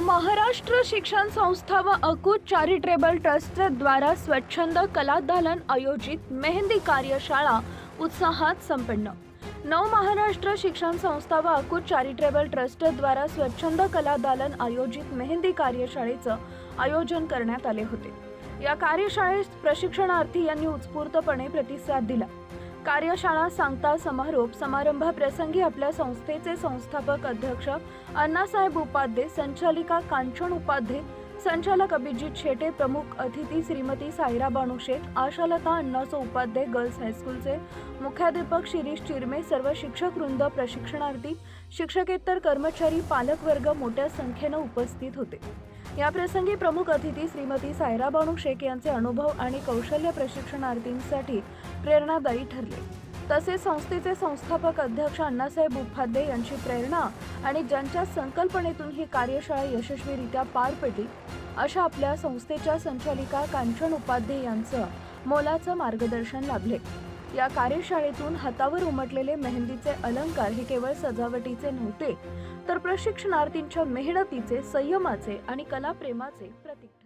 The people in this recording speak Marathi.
महाराष्ट्र शिक्षण संस्था व अकूत चॅरिटेबल ट्रस्टद्वारा स्वच्छंद कलादालन आयोजित मेहंदी कार्यशाळा उत्साहात संपन्न. नव महाराष्ट्र शिक्षण संस्था व अकूत चॅरिटेबल ट्रस्टद्वारा स्वच्छंद कलादालन आयोजित मेहंदी कार्यशाळेचं आयोजन करण्यात आले होते. या कार्यशाळेस प्रशिक्षणार्थी यांनी उत्स्फूर्तपणे प्रतिसाद दिला. कार्यशाळा सांगता समारोप समारंभाप्रसंगी आपल्या संस्थेचे संस्थापक अध्यक्ष अण्णासाहेब उपाध्ये संचालिका कांचन उपाध्ये संचालक अभिजित शेटे प्रमुख अतिथी श्रीमती सायरा बानू शेख आशालता अण्णासो उपाध्याय गर्ल्स हायस्कूलचे मुख्याध्यापक शिरीष चिरमे सर्व शिक्षक वृंद प्रशिक्षणार्थी शिक्षकेतर कर्मचारी पालक वर्ग मोठ्या संख्येनं उपस्थित होते. या प्रसंगी प्रमुख अतिथी श्रीमती सायरा बानू शेख यांचे अनुभव आणि कौशल्य प्रशिक्षणार्थींसाठी प्रेरणादायी ठरले. तसेच संस्थेचे संस्थापक अध्यक्ष अण्णासाहेब उपाध्ये यांची प्रेरणा आणि ज्यांच्या संकल्पनेतून ही कार्यशाळा यशस्वीरित्या पार पडली अशा आपल्या संस्थेच्या संचालिका कांचन उपाध्ये यांचं मोलाचं मार्गदर्शन लाभले. या कार्यशाळेतून हातावर उमटलेले मेहंदीचे अलंकार हे केवळ सजावटीचे नव्हते तर प्रशिक्षणार्थींच्या मेहनतीचे संयमाचे आणि कलाप्रेमाचे प्रतीक.